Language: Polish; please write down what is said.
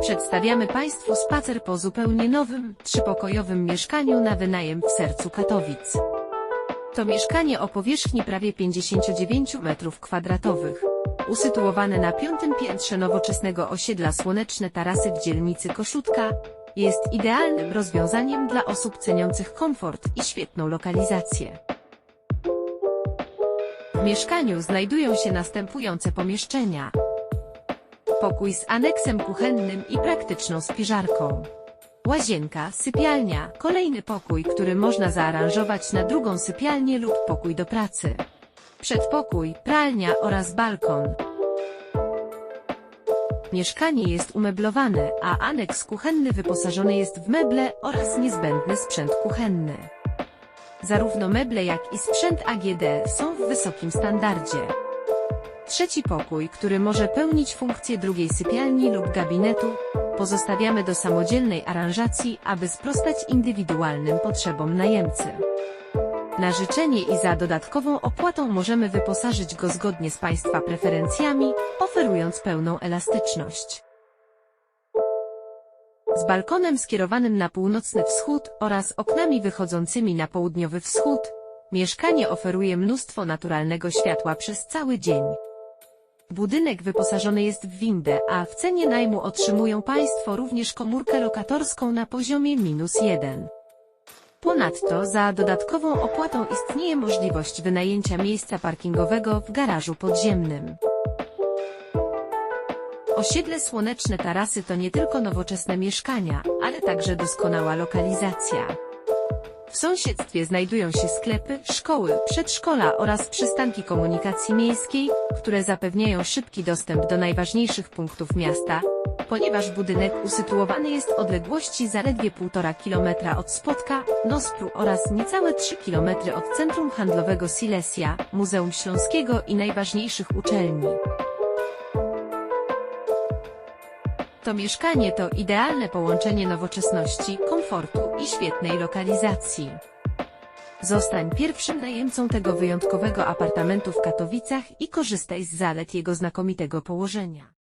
Przedstawiamy Państwu spacer po zupełnie nowym, trzypokojowym mieszkaniu na wynajem w sercu Katowic. To mieszkanie o powierzchni prawie 59 m2, usytuowane na piątym piętrze nowoczesnego osiedla Słoneczne Tarasy w dzielnicy Koszutka, jest idealnym rozwiązaniem dla osób ceniących komfort i świetną lokalizację. W mieszkaniu znajdują się następujące pomieszczenia. Pokój z aneksem kuchennym i praktyczną spiżarką. Łazienka, sypialnia, kolejny pokój, który można zaaranżować na drugą sypialnię lub pokój do pracy. Przedpokój, pralnia oraz balkon. Mieszkanie jest umeblowane, a aneks kuchenny wyposażony jest w meble oraz niezbędny sprzęt kuchenny. Zarówno meble jak i sprzęt AGD są w wysokim standardzie. Trzeci pokój, który może pełnić funkcję drugiej sypialni lub gabinetu, pozostawiamy do samodzielnej aranżacji, aby sprostać indywidualnym potrzebom najemcy. Na życzenie i za dodatkową opłatą możemy wyposażyć go zgodnie z Państwa preferencjami, oferując pełną elastyczność. Z balkonem skierowanym na północny wschód oraz oknami wychodzącymi na południowy wschód, mieszkanie oferuje mnóstwo naturalnego światła przez cały dzień. Budynek wyposażony jest w windę, a w cenie najmu otrzymują Państwo również komórkę lokatorską na poziomie minus jeden. Ponadto za dodatkową opłatą istnieje możliwość wynajęcia miejsca parkingowego w garażu podziemnym. Osiedle Słoneczne Tarasy to nie tylko nowoczesne mieszkania, ale także doskonała lokalizacja. W sąsiedztwie znajdują się sklepy, szkoły, przedszkola oraz przystanki komunikacji miejskiej, które zapewniają szybki dostęp do najważniejszych punktów miasta, ponieważ budynek usytuowany jest w odległości zaledwie 1,5 km od Spotka, Nospru oraz niecałe 3 km od centrum handlowego Silesia, Muzeum Śląskiego i najważniejszych uczelni. To mieszkanie to idealne połączenie nowoczesności, komfortu i świetnej lokalizacji. Zostań pierwszym najemcą tego wyjątkowego apartamentu w Katowicach i korzystaj z zalet jego znakomitego położenia.